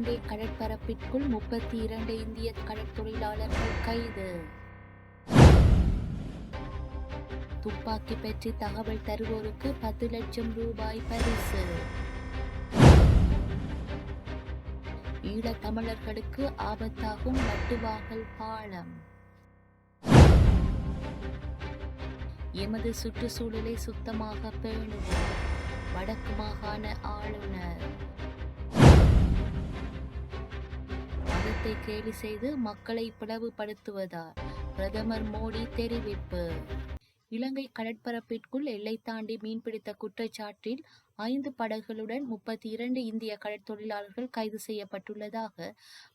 இலங்கை கடற்பரப்பிற்குள் முப்பத்தி இரண்டு இந்திய கடற்தொழிலாளர்கள் கைது. துப்பாக்கி பற்றி தகவல் தருவோருக்கு பத்து லட்சம் ரூபாய் பரிசு. ஈழத்தமிழர்களுக்கு ஆபத்தாகும் வட்டுவாகல் பாலம். எமது சுற்றுச்சூழலை சுத்தமாக பேணுவோம். வடக்கு மாகாண ஆளுநர் மதத்தை கேலி செய்து மக்களை பிளவுபடுத்துவதார். பிரதமர் மோடி தெரிவிப்பு. இலங்கை கடற்பரப்பிற்குள் எல்லை தாண்டி மீன்பிடித்த குற்றச்சாட்டில் ஐந்து படகுகளுடன் முப்பத்தி இரண்டு இந்திய கடற்தொழிலாளர்கள் கைது செய்யப்பட்டுள்ளதாக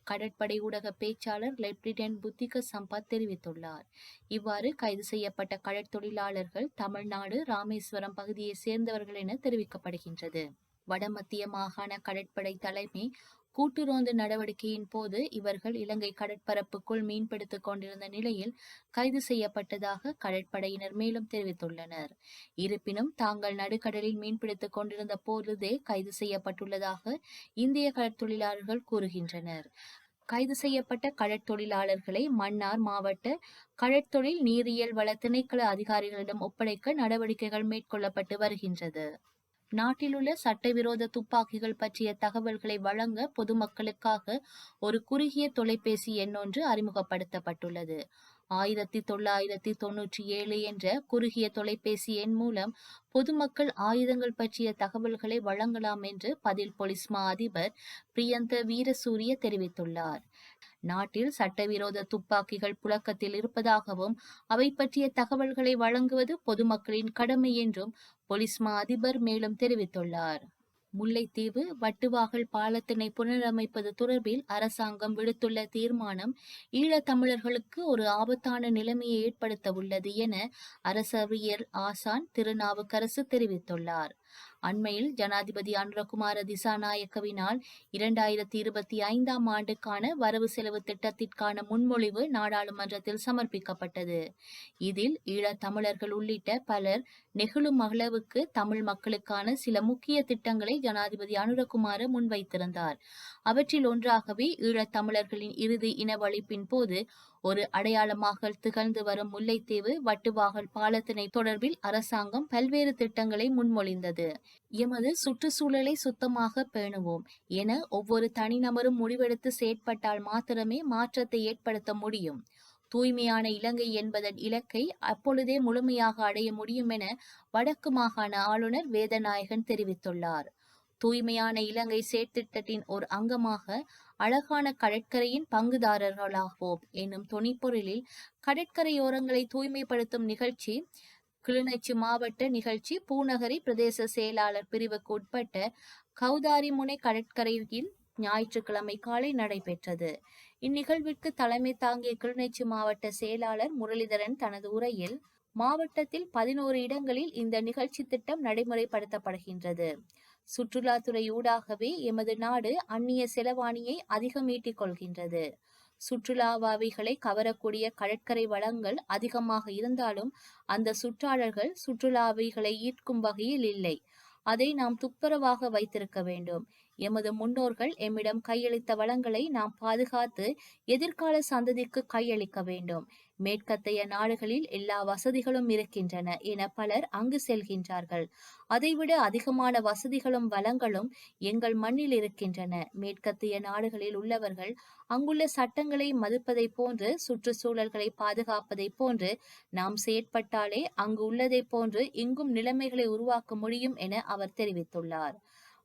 கடற்படை ஊடக பேச்சாளர் லெப்டினன்ட் புத்திக சம்பத் தெரிவித்துள்ளார். இவ்வாறு கைது செய்யப்பட்ட கடற்தொழிலாளர்கள் தமிழ்நாடு ராமேஸ்வரம் பகுதியை சேர்ந்தவர்கள் என தெரிவிக்கப்படுகின்றது. வடமத்திய மாகாண கடற்படை தலைமை கூட்டுரோந்து நடவடிக்கையின் போது இவர்கள் இலங்கை கடற்பரப்புக்குள் மீன்பிடித்துக் கொண்டிருந்த நிலையில் கைது செய்யப்பட்டதாக கடற்படையினர் மேலும் தெரிவித்துள்ளனர். இருப்பினும் தாங்கள் நடுக்கடலில் மீன்பிடித்துக் கொண்டிருந்த போதே கைது செய்யப்பட்டுள்ளதாக இந்திய கடற்தொழிலாளர்கள் கூறுகின்றனர். கைது செய்யப்பட்ட கடற்தொழிலாளர்களை மன்னார் மாவட்ட கடற்தொழில் நீரியல் வள திணைக்கள அதிகாரிகளிடம் ஒப்படைக்க நடவடிக்கைகள் மேற்கொள்ளப்பட்டு வருகின்றது. நாட்டிலுள்ள சட்டவிரோத துப்பாக்கிகள் பற்றிய தகவல்களை வழங்க பொதுமக்களுக்காக ஒரு குறுகிய தொலைபேசி எண் ஒன்று அறிமுகப்படுத்தப்பட்டுள்ளது. ஆயிரத்தி தொள்ளாயிரத்தி தொன்னூற்றி ஏழு என்ற குறுகிய தொலைபேசி எண் மூலம் பொதுமக்கள் ஆயுதங்கள் பற்றிய தகவல்களை வழங்கலாம் என்று பதில் போலீஸ் மா அதிபர் பிரியந்த வீரசூரிய தெரிவித்துள்ளார். நாட்டில் சட்டவிரோத துப்பாக்கிகள் புழக்கத்தில் இருப்பதாகவும் அவை பற்றிய தகவல்களை வழங்குவது பொதுமக்களின் கடமை என்றும் போலீஸ் மா அதிபர் மேலும் தெரிவித்துள்ளார். முல்லைத்தீவு வட்டுவாகல் பாலத்தினை புனரமைப்பது தொடர்பில் அரசாங்கம் விடுத்துள்ள தீர்மானம் ஈழத்தமிழர்களுக்கு ஒரு ஆபத்தான நிலைமையை ஏற்படுத்த உள்ளது என அரசவியல் ஆசான் திருநாவுக்கரசு தெரிவித்துள்ளார். அண்மையில் ஜனாதிபதி அனுரகுமார திசாநாயக்கவினால் இரண்டாயிரத்தி இருபத்தி ஐந்தாம் ஆண்டுக்கான வரவு செலவு திட்டத்திற்கான முன்மொழிவு நாடாளுமன்றத்தில் சமர்ப்பிக்கப்பட்டது. இதில் ஈழத் தமிழர்கள் உள்ளிட்ட பலர் நெகிழும் அளவுக்கு தமிழ் மக்களுக்கான சில முக்கிய திட்டங்களை ஜனாதிபதி அனுரகுமார முன்வைத்திருந்தார். அவற்றில் ஒன்றாகவே ஈழத் தமிழர்களின் இறுதி இனவழிப்பின் போது ஒரு அடையாளமாக திகழ்ந்து வரும் முல்லைத்தீவு வட்டுவாகல் பாலத்தினை தொடர்பில் அரசாங்கம் பல்வேறு திட்டங்களை முன்மொழிந்தது. எமது சுற்றுச்சூழலை சுத்தமாக பேணுவோம் என ஒவ்வொரு தனிநபரும் முடிவெடுத்து செயற்பட்டால் மாத்திரமே மாற்றத்தை ஏற்படுத்த முடியும். தூய்மையான இலங்கை என்பதன் இலக்கை அப்பொழுதே முழுமையாக அடைய முடியும் என வடக்கு மாகாண ஆளுநர் வேதநாயகன் தெரிவித்துள்ளார். தூய்மையான இலங்கை செயற்திட்டத்தின் ஒரு அங்கமாக அழகான கடற்கரையின் பங்குதாரர்களாவோம் என்னும் துணிப்பொருளில் கடற்கரையோரங்களை தூய்மைப்படுத்தும் நிகழ்ச்சி கிளிநொச்சி மாவட்ட நிகழ்ச்சி பூநகரி பிரதேச செயலாளர் பிரிவுக்கு உட்பட்ட கௌதாரிமுனை கடற்கரையில் ஞாயிற்றுக்கிழமை காலை நடைபெற்றது. இந்நிகழ்விற்கு தலைமை தாங்கிய கிளிநொச்சி மாவட்ட செயலாளர் முரளிதரன் தனது உரையில் மாவட்டத்தில் பதினோரு இடங்களில் இந்த நிகழ்ச்சி திட்டம் நடைமுறைப்படுத்தப்படுகின்றது. சுற்றுலாத்துறை ஊடாகவே எமது நாடு அந்நிய செலவாணியை அதிகம் ஈட்டிக் கொள்கின்றது. சுற்றுலாவாவிகளை கவரக்கூடிய கடற்கரை வளங்கள் அதிகமாக இருந்தாலும் அந்த சுற்றாளர்கள் சுற்றுலாவிகளை ஈர்க்கும் வகையில் இல்லை. அதை நாம் துப்புரவாக வைத்திருக்க வேண்டும். எமது முன்னோர்கள் எம்மிடம் கையளித்த வளங்களை நாம் பாதுகாத்து எதிர்கால சந்ததிக்கு கையளிக்க வேண்டும். மேற்கத்தைய நாடுகளில் எல்லா வசதிகளும் இருக்கின்றன என பலர் அங்கு செல்கின்றார்கள். அதைவிட அதிகமான வசதிகளும் வளங்களும் எங்கள் மண்ணில் இருக்கின்றன. மேற்கத்திய நாடுகளில் உள்ளவர்கள் அங்குள்ள சட்டங்களை மதிப்பதை போன்று சுற்றுச்சூழல்களை பாதுகாப்பதை போன்று நாம் செயற்பட்டாலே அங்கு உள்ளதை போன்று இங்கும் நிலைமைகளை உருவாக்க முடியும் என அவர் தெரிவித்துள்ளார்.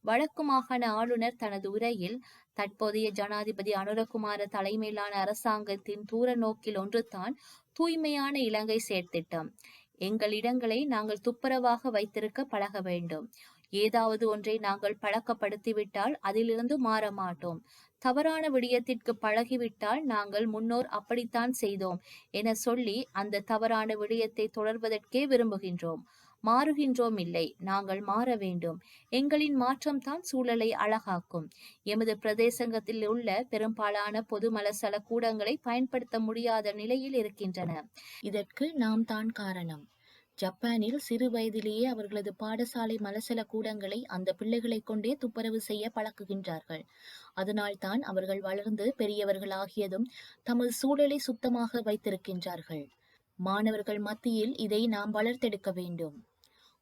வடக்கு மாகாண ஆளுநர் தனது உரையில் தற்போதைய ஜனாதிபதி அனுரகுமார தலைமையிலான அரசாங்கத்தின் தூர நோக்கில் ஒன்றுதான் தூய்மையான இலங்கை செயற்திட்டம். எங்கள் இடங்களை நாங்கள் துப்புரவாக வைத்திருக்க பழக வேண்டும். ஏதாவது ஒன்றை நாங்கள் பழக்கப்படுத்திவிட்டால் அதிலிருந்து மாற மாட்டோம். தவறான விடயத்திற்கு பழகிவிட்டால் நாங்கள் முன்னோர் அப்படித்தான் செய்தோம் என சொல்லி அந்த தவறான விடயத்தை தொடர்வதற்கே விரும்புகின்றோம். மாறுகின்றோம் இல்லை நாங்கள் மாற வேண்டும் எங்களின் மாற்றம்தான் சூழலை அழகாக்கும். எமது பிரதேசங்கத்தில் உள்ள பெரும்பாலான பொது மலசல கூடங்களை பயன்படுத்த முடியாத நிலையில் இருக்கின்றன. இதற்கு நாம் தான் காரணம். ஜப்பானில் சிறு வயதிலேயே அவர்களது பாடசாலை மலசல கூடங்களை அந்த பிள்ளைகளை கொண்டே துப்புரவு செய்ய பழக்குகின்றார்கள். அதனால்தான் அவர்கள் வளர்ந்து பெரியவர்களாகியதும் தமது சூழலை சுத்தமாக வைத்திருக்கின்றார்கள். மாணவர்கள் மத்தியில் இதை நாம் வளர்த்தெடுக்க வேண்டும்.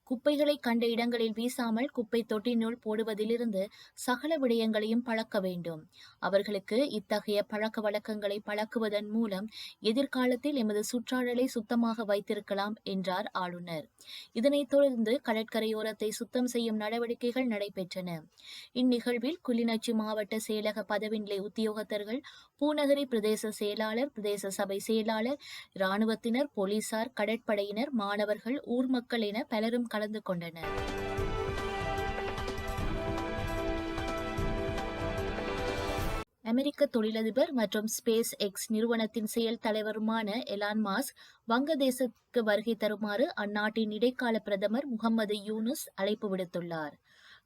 குப்பைகளை கண்ட இடங்களில் வீசாமல் குப்பை தொட்டினுள் போடுவதிலிருந்து சகல விடயங்களையும் பழக்க வேண்டும். அவர்களுக்கு இத்தகைய பழக்க வழக்கங்களை பழக்குவதன் மூலம் எதிர்காலத்தில் எமது சுற்றாடலை சுத்தமாக வைத்திருக்கலாம் என்றார் ஆளுநர். இதனைத் தொடர்ந்து கடற்கரையோரத்தை சுத்தம் செய்யும் நடவடிக்கைகள் நடைபெற்றன. இந்நிகழ்வில் கிளிநொச்சி மாவட்ட செயலக பதவி நிலை உத்தியோகத்தர்கள் பூநகரி பிரதேச செயலாளர் பிரதேச சபை செயலாளர் இராணுவத்தினர் போலீசார் கடற்படையினர் மாணவர்கள் ஊர் மக்கள் என பலரும் கலந்து கொண்டனர். அமெரிக்க தொழிலதிபர் மற்றும் ஸ்பேஸ் எக்ஸ் நிறுவனத்தின் செயல் தலைவருமான எலான் மாஸ்க் வங்கதேசத்துக்கு வருகை தருமாறு அந்நாட்டின் இடைக்கால பிரதமர் முகமது யூனுஸ் அழைப்பு விடுத்துள்ளார்.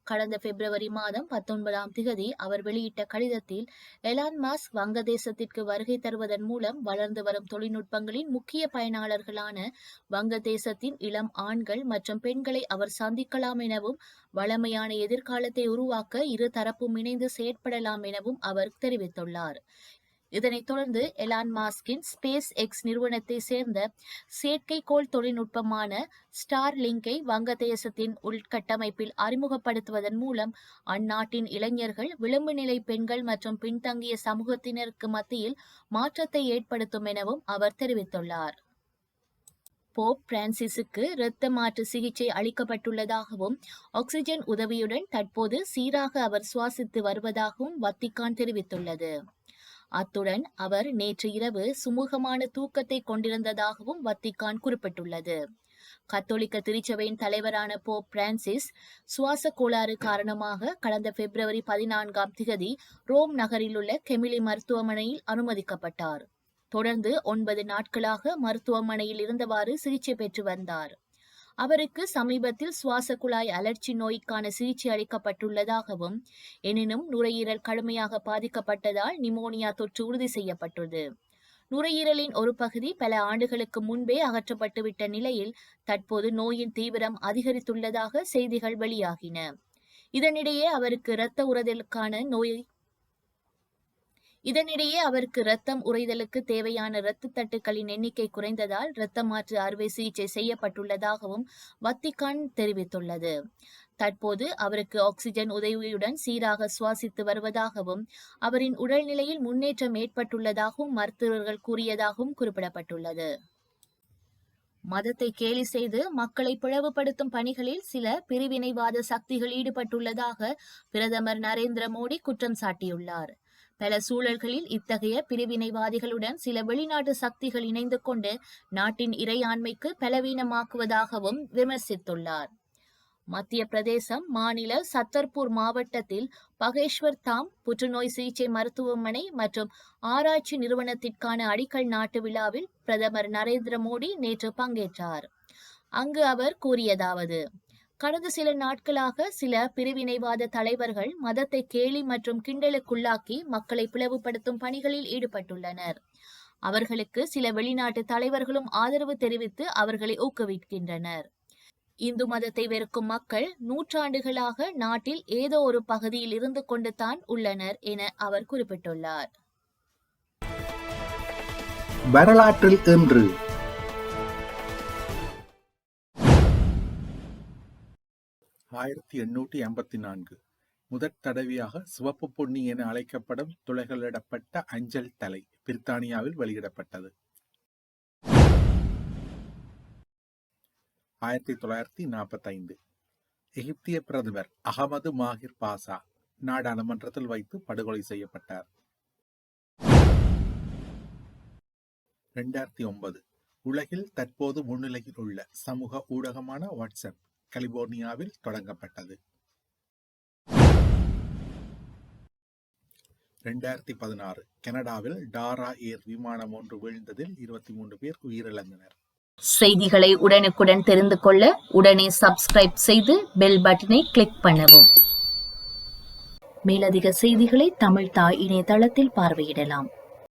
கடந்த பிப்ரவரி மாதம் பத்தொன்பதாம் திகதி அவர் வெளியிட்ட கடிதத்தில் எலான் மாஸ்க் வங்கதேசத்திற்கு வருகை தருவதன் மூலம் வளர்ந்து வரும் தொழில்நுட்பங்களின் முக்கிய பயனாளர்களான வங்கதேசத்தின் இளம் ஆண்கள் மற்றும் பெண்களை அவர் சந்திக்கலாம் எனவும் வளமையான எதிர்காலத்தை உருவாக்க இரு தரப்பும் இணைந்து செயற்படலாம் எனவும் அவர் தெரிவித்துள்ளார். இதனைத் தொடர்ந்து எலான் மாஸ்கின் ஸ்பேஸ் எக்ஸ் நிறுவனத்தை சேர்ந்த செயற்கைக்கோள் தொழில்நுட்பமான ஸ்டார் லிங்கை வங்கதேசத்தின் உள்கட்டமைப்பில் அறிமுகப்படுத்துவதன் மூலம் அந்நாட்டின் இளைஞர்கள் விளிம்பு நிலை பெண்கள் மற்றும் பின்தங்கிய சமூகத்தினருக்கு மத்தியில் மாற்றத்தை ஏற்படுத்தும் எனவும் அவர் தெரிவித்துள்ளார். போப் பிரான்சிஸுக்கு இரத்த மாற்று சிகிச்சை அளிக்கப்பட்டுள்ளதாகவும் ஆக்சிஜன் உதவியுடன் தற்போது சீராக அவர் சுவாசித்து வருவதாகவும் வத்திக்கான் தெரிவித்துள்ளது. அத்துடன் அவர் நேற்று இரவு சுமூகமான தூக்கத்தை கொண்டிருந்ததாகவும் வத்திக்கான் குறிப்பிட்டுள்ளது. கத்தோலிக்க திருச்சபையின் தலைவரான போப் பிரான்சிஸ் சுவாச கோளாறு காரணமாக கடந்த பிப்ரவரி பதினான்காம் திகதி ரோம் நகரில் உள்ள கெமிலி மருத்துவமனையில் அனுமதிக்கப்பட்டார். தொடர்ந்து ஒன்பது நாட்களாக மருத்துவமனையில் இருந்தவாறு சிகிச்சை பெற்று வந்தார். அவருக்கு சமீபத்தில் சுவாச குழாய் அலர்ச்சி நோய்க்கான சிகிச்சை அளிக்கப்பட்டுள்ளதாகவும் எனினும் நுரையீரல் கடுமையாக பாதிக்கப்பட்டதால் நிமோனியா தொற்று உறுதி செய்யப்பட்டது நுரையீரலின் ஒரு பகுதி பல ஆண்டுகளுக்கு முன்பே அகற்றப்பட்டுவிட்ட நிலையில் தற்போது நோயின் தீவிரம் அதிகரித்துள்ளதாக செய்திகள் வெளியாகின. இதனிடையே அவருக்கு இரத்த உறைதலுக்கான நோய் இதனிடையே அவருக்கு இரத்தம் உறைதலுக்கு தேவையான இரத்த தட்டுக்களின் எண்ணிக்கை குறைந்ததால் இரத்த மாற்று அறுவை சிகிச்சை செய்யப்பட்டுள்ளதாகவும் வத்திகான் தெரிவித்துள்ளது. தற்போது அவருக்கு ஆக்சிஜன் உதவியுடன் சீராக சுவாசித்து வருவதாகவும் அவரின் உடல்நிலையில் முன்னேற்றம் ஏற்பட்டுள்ளதாகவும் மருத்துவர்கள் கூறியதாகவும் குறிப்பிடப்பட்டுள்ளது. மதத்தை கேலி செய்து மக்களை பிளவுபடுத்தும் பணிகளில் சில பிரிவினைவாத சக்திகள் ஈடுபட்டுள்ளதாக பிரதமர் நரேந்திர மோடி குற்றம் சாட்டியுள்ளார். பல சூழல்களில் இத்தகைய பிரிவினைவாதிகளுடன் சில வெளிநாட்டு சக்திகள் இணைந்து கொண்டு நாட்டின் இறையாண்மைக்கு பலவீனமாக்குவதாகவும் விமர்சித்துள்ளார். மத்திய பிரதேசம் மாநில சத்தர்பூர் மாவட்டத்தில் பகேஷ்வர் தாம் புற்றுநோய் சிகிச்சை மருத்துவமனை மற்றும் ஆராய்ச்சி நிறுவனத்திற்கான அடிக்கல் நாட்டு விழாவில் பிரதமர் நரேந்திர மோடி நேற்று பங்கேற்றார். அங்கு அவர் கூறியதாவது கடந்த சில நாட்களாக சில பிரிவினைவாத தலைவர்கள் மதத்தை கேலி மற்றும் கிண்டலுக்குள்ளாக்கி மக்களை பிளவுபடுத்தும் பணிகளில் ஈடுபட்டுள்ளனர். அவர்களுக்கு சில வெளிநாட்டு தலைவர்களும் ஆதரவு தெரிவித்து அவர்களை ஊக்குவிக்கின்றனர். இந்து மதத்தை வெறுக்கும் மக்கள் நூற்றாண்டுகளாக நாட்டில் ஏதோ ஒரு பகுதியில் இருந்து கொண்டு தான் உள்ளனர் என அவர் குறிப்பிட்டுள்ளார். வரலாற்றில் இன்று ஆயிரத்தி எண்ணூற்றி ஐம்பத்தி நான்கு. முதற் தடவையாக சிவப்பு பொன்னி என அழைக்கப்படும் துளைகளிடப்பட்ட அஞ்சல் தலை பிரித்தானியாவில் வெளியிடப்பட்டது. ஆயிரத்தி தொள்ளாயிரத்தி நாற்பத்தைந்து. எகிப்திய பிரதமர் அகமது மாஹிர் பாசா நாடாளுமன்றத்தில் வைத்து படுகொலை செய்யப்பட்டார். இரண்டாயிரத்தி ஒன்பது. உலகில் தற்போது முன்னிலையில் உள்ள சமூக ஊடகமான வாட்ஸ்அப் கலிபோர்னியாவில் தொடங்கப்பட்டது. இரண்டாயிரத்தி பதினாறு கனடாவில் டாரா ஏர் விமானம் ஒன்று வீழ்ந்ததில் இருபத்தி மூன்று பேர் உயிரிழந்தனர். செய்திகளை உடனுக்குடன் தெரிந்து கொள்ள உடனே சப்ஸ்கிரைப் செய்து பெல் பட்டனை கிளிக் பண்ணவும். மேலதிக செய்திகளை தமிழ் தாய் இணையதளத்தில் பார்வையிடலாம்.